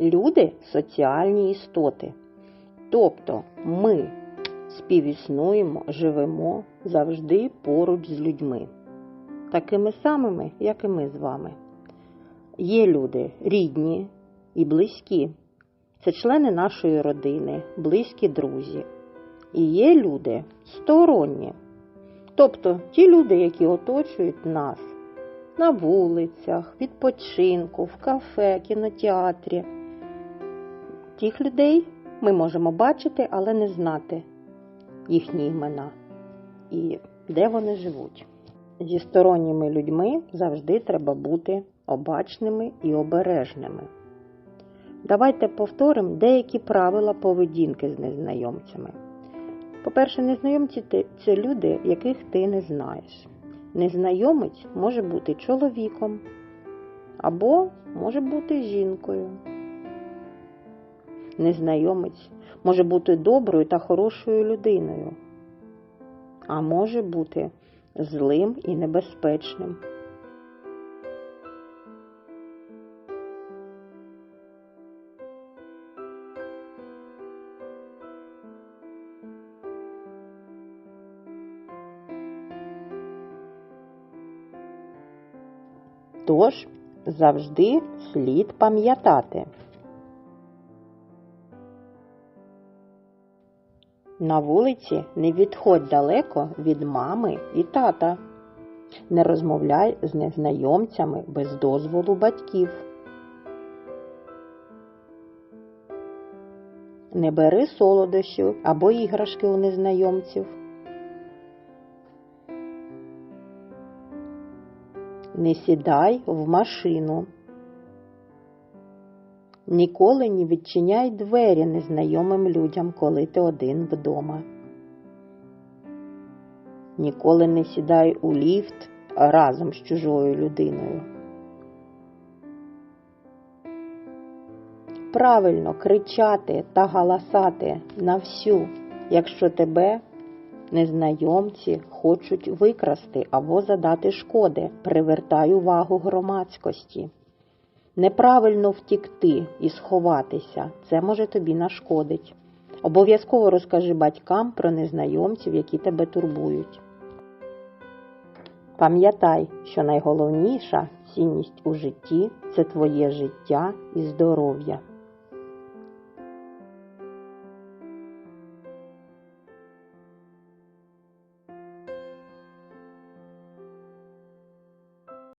Люди соціальні істоти. Тобто ми співіснуємо, живемо завжди поруч з людьми, такими самими, як і ми з вами. Є люди рідні і близькі. Це члени нашої родини, близькі друзі. І є люди сторонні, тобто ті люди, які оточують нас на вулицях, відпочинку, в кафе, кінотеатрі. Тих людей ми можемо бачити, але не знати їхні імена і де вони живуть. Зі сторонніми людьми завжди треба бути обачними і обережними. Давайте повторимо деякі правила поведінки з незнайомцями. По-перше, незнайомці це люди, яких ти не знаєш. Незнайомець може бути чоловіком або може бути жінкою. Незнайомець може бути доброю та хорошою людиною, а може бути злим і небезпечним. Тож завжди слід пам'ятати. На вулиці не відходь далеко від мами і тата. Не розмовляй з незнайомцями без дозволу батьків. Не бери солодощів або іграшки у незнайомців. Не сідай в машину. Ніколи не відчиняй двері незнайомим людям, коли ти один вдома. Ніколи не сідай у ліфт разом з чужою людиною. Правильно кричати та галасати на всю, якщо тебе незнайомці хочуть викрасти або задати шкоди, привертай увагу громадськості. Неправильно втікти і сховатися, це може тобі нашкодить. Обов'язково розкажи батькам про незнайомців, які тебе турбують. Пам'ятай, що найголовніша цінність у житті це твоє життя і здоров'я.